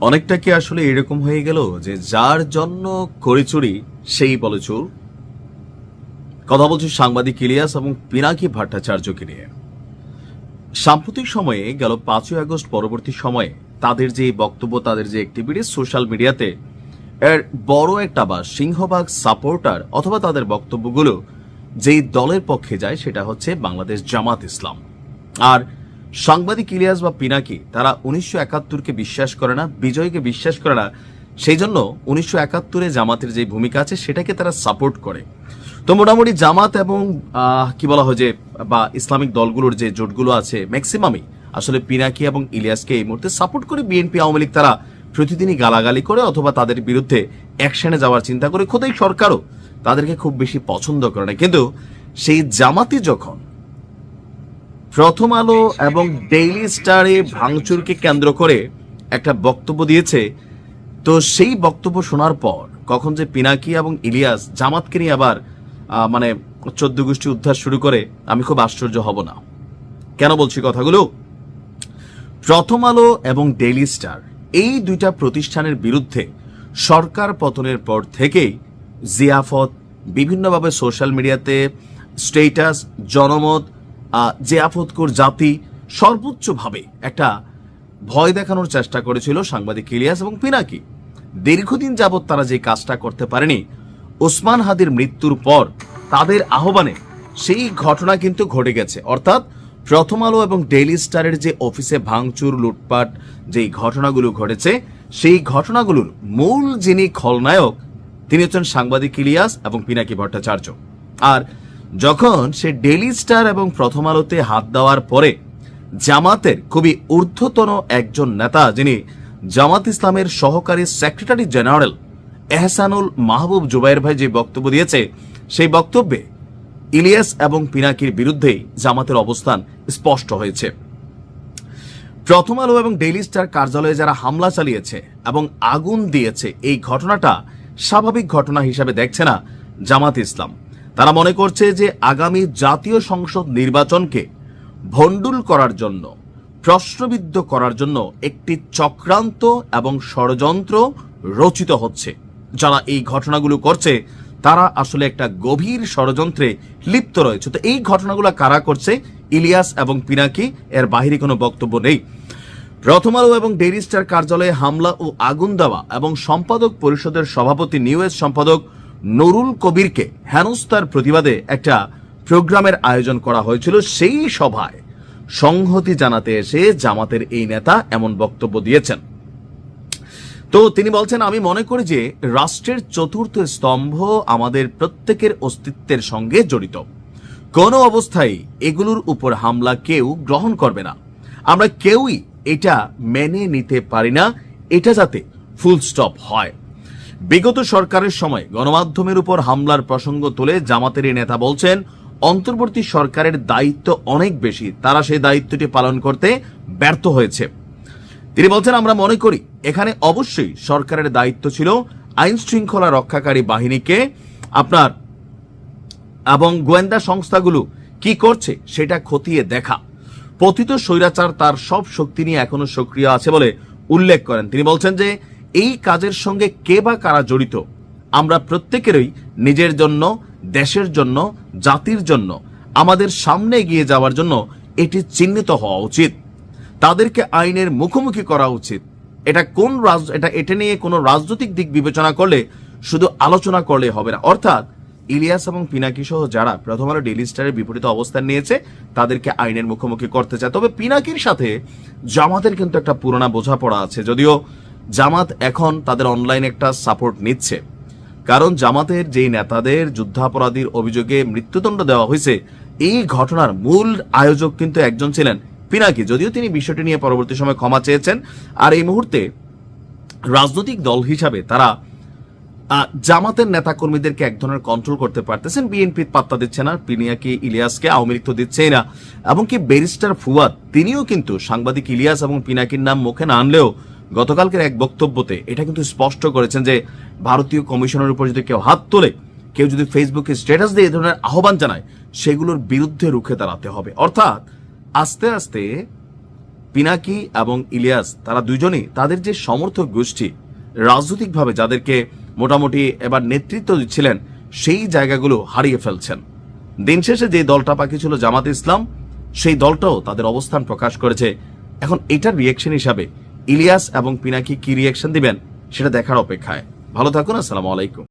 অনেকটা কি আসলে এরকম হয়ে গেল যে যার জন্য করিচুরি সেই বলে চোর কথা বলছি সাংবাদিক ইলিয়াস এবং পিনাকি ভট্টাচার্যকে নিয়ে। সাম্প্রতিক সময়ে গেল পাঁচই আগস্ট পরবর্তী সময়ে তাদের যে বক্তব্য, তাদের যে অ্যাক্টিভিটি সোশ্যাল মিডিয়াতে এর বড় একটা বা সিংহভাগ সাপোর্টার অথবা তাদের বক্তব্যগুলো যেই দলের পক্ষে যায় সেটা হচ্ছে বাংলাদেশ জামাত ইসলাম। আর সাংবাদিক ইলিয়াস বা পিনাকি, তারা উনিশশো একাত্তরকে বিশ্বাস করে না, বিজয়কে বিশ্বাস করে না, সেই জন্য উনিশশো একাত্তরে জামাতের যে ভূমিকা আছে, সেটাকে তারা সাপোর্ট করে। তো মোটামুটি জামাত এবং কি বলা হয় যে, বা ইসলামিক দলগুলোর যে জোটগুলো আছে ম্যাক্সিমামই আসলে পিনাকি এবং ইলিয়াসকে এই মুহূর্তে সাপোর্ট করে বিএনপি আওয়ামী লীগ তারা প্রতিদিনই গালাগালি করে অথবা তাদের বিরুদ্ধে অ্যাকশনে যাওয়ার চিন্তা করে, খোদাই সরকারও তাদেরকে খুব বেশি পছন্দ করে না। কিন্তু সেই জামাতি যখন প্রথম আলো এবং ডেইলি স্টারে ভাঙচুরকে কেন্দ্র করে একটা বক্তব্য দিয়েছে। তো সেই বক্তব্য শোনার পর কখন যে পিনাকি এবং ইলিয়াস জামাতকে নিয়ে আবার মানে চোদ্দ গোষ্ঠী উদ্ধার শুরু করে, আমি খুব আশ্চর্য হব না। কেন বলছি কথাগুলো? প্রথম আলো এবং ডেইলি স্টার এই দুইটা প্রতিষ্ঠানের বিরুদ্ধে সরকার পতনের পর থেকেই জিয়াফত, বিভিন্নভাবে সোশ্যাল মিডিয়াতে স্টেটাস জনমত জিয়াফতকর জাতি সর্বোচ্চভাবে একটা ভয় দেখানোর চেষ্টা করেছিল সাংবাদিক ইলিয়াস এবং পিনাকি। দীর্ঘদিন যাবৎ তারা যে কাজটা করতে পারেনি, ওসমান হাদির মৃত্যুর পর তাদের আহ্বানে সেই ঘটনা কিন্তু ঘটে গেছে। অর্থাৎ প্রথম আলো এবং ডেইলি স্টারের যে অফিসে ভাঙচুর, লুটপাট যেই ঘটনাগুলো ঘটেছে, সেই ঘটনাগুলোর মূল যিনি খলনায়ক, তিনি হচ্ছেন সাংবাদিক ইলিয়াস এবং পিনাকি ভট্টাচার্য। আর যখন সে ডেলি স্টার এবং প্রথম আলোতে হাত দেওয়ার পরে জামাতের খুবই ঊর্ধ্বতন একজন নেতা, যিনি জামাত ইসলামের সহকারী সেক্রেটারি জেনারেল এহসানুল মাহবুব জুবাইর ভাই যে বক্তব্য দিয়েছে, সেই বক্তব্যে ইলিয়াস এবং পিনাকির বিরুদ্ধেই জামাতের অবস্থান স্পষ্ট হয়েছে। প্রথম আলো এবং ডেইলি স্টার কার্যালয়ে যারা হামলা চালিয়েছে এবং আগুন দিয়েছে, এই ঘটনাটা স্বাভাবিক ঘটনা হিসাবে দেখছে না জামাত ইসলাম। তারা মনে করছে যে আগামী জাতীয় সংসদ নির্বাচনকে ভণ্ডুল করার জন্য, প্রশ্নবিদ্ধ করার জন্য একটি চক্রান্ত এবং ষড়যন্ত্র রচিত হচ্ছে। যারা এই ঘটনাগুলো করছে, তারা আসলে একটা গভীর ষড়যন্ত্রে লিপ্ত রয়েছে। তো এই ঘটনাগুলো কারা করছে? ইলিয়াস এবং পিনাকি, এর বাহিরে কোনো বক্তব্য নেই। প্রথম আলো এবং ডেইলি স্টার কার্যালয়ে হামলা ও আগুন দেওয়া এবং সম্পাদক পরিষদের সভাপতি নিউএস সম্পাদক নুরুল কবিরকে হেনস্থার প্রতিবাদে একটা প্রোগ্রামের আয়োজন করা হয়েছিল সেই সভায়। সংহতি জানাতে এসে জামাতের এই নেতা এমন বক্তব্য দিয়েছেন। তো তিনি বলছেন, আমি মনে করি যে রাষ্ট্রের চতুর্থ স্তম্ভ আমাদের প্রত্যেকের অস্তিত্বের সঙ্গে জড়িত। কোনো অবস্থায় এগুলোর উপর হামলা কেউ গ্রহণ করবে না। আমরা কেউই এটা মেনে নিতে পারি না। এটা যাতে ফুল স্টপ হয়। বিগত সরকারের সময় গণমাধ্যমের উপর হামলার প্রসঙ্গ তুলে জামাতের নেতা বলছেন, অন্তর্বর্তী সরকারের দায়িত্ব অনেক বেশি, তারা সেই দায়িত্বটি পালন করতে ব্যর্থ হয়েছে। তিনি বলছেন, আমরা মনে করি, এখানে অবশ্যই সরকারের দায়িত্ব ছিল আইন শৃঙ্খলা রক্ষাকারী বাহিনীকে আপনার এবং গোয়েন্দা সংস্থাগুলো কি করছে সেটা খতিয়ে দেখা। পতিত স্বৈরাচার তার সব শক্তি নিয়ে এখনও সক্রিয় আছে বলে উল্লেখ করেন। তিনি বলছেন যে এই কাজের সঙ্গে কে বা কারা জড়িত? আমরা প্রত্যেকেরই নিজের জন্য, দেশের জন্য, জাতির জন্য, আমাদের সামনে এগিয়ে যাওয়ার জন্য এটি চিহ্নিত হওয়া উচিত। তাদেরকে আইনের মুখোমুখি করা উচিত। এটা কোন রাজ, এটা এটা নিয়ে কোনো রাজনৈতিক দিক বিবেচনা করলে শুধু আলোচনা করলে হবে না। অর্থাৎ ইলিয়াস এবং পিনাকি সহ যারা প্রথম আলো ডেইলি স্টারের বিপরীত অবস্থান নিয়েছে, তাদেরকে আইনের মুখোমুখি করতে চায়। তবে পিনাকির সাথে জামাতের কিন্তু একটা পুরোনা বোঝাপড়া আছে। যদিও জামাত এখন তাদের অনলাইন একটা সাপোর্ট নিচ্ছে। কারণ জামাতের যেই নেতাদের যুদ্ধাপরাধীর অভিযোগে মৃত্যুদণ্ড দেওয়া হয়েছে, এই ঘটনার মূল আয়োজক কিন্তু একজন ছিলেন পিনাকি। যদিও তিনি বিষয়টি নিয়ে পরবর্তী সময় ক্ষমা চেয়েছেন, আর এই মুহূর্তে রাজনৈতিক দল হিসাবে তারা জামাতের নেতা কর্মীদেরকে এক ধরনের কন্ট্রোল করতে পারতেছেন। বিএনপি পাত্তা দিচ্ছে না, পিনিয়াকে, ইলিয়াসকে আওয়ামী লীগ তো দিচ্ছেই না। এমনকি ব্যারিস্টার ফুয়াদ, তিনিও কিন্তু সাংবাদিক ইলিয়াস এবং পিনাকির নাম মুখে না আনলেও গতকালকের এক বক্তব্যতে এটা কিন্তু স্পষ্ট করেছেন যে ভারতীয় কমিশনের উপর যদি কেউ হাত তোলে, কেউ যদি ফেসবুকে স্ট্যাটাস দিয়ে এই ধরনের আহ্বান জানায়, সেগুলোর বিরুদ্ধে রুখে দাঁড়াতে হবে। অর্থাৎ আস্তে আস্তে পিনাকি এবং ইলিয়াস, তারা দুজনেই তাদের যে সমর্থক গোষ্ঠী, রাজনৈতিকভাবে যাদেরকে মোটামুটি এবার নেতৃত্ব দিচ্ছিলেন, সেই জায়গাগুলো হারিয়ে ফেলছেন। দিন শেষে যে দলটা বাকি ছিল জামাত ইসলাম, সেই দলটাও তাদের অবস্থান প্রকাশ করেছে। এখন এটার রিয়েকশন হিসাবে ইলিয়াস এবং পিনাকি কি রিয়াকশন দিবেন সেটা দেখার অপেক্ষায়। ভালো থাকুন আসসালামু আলাইকুম।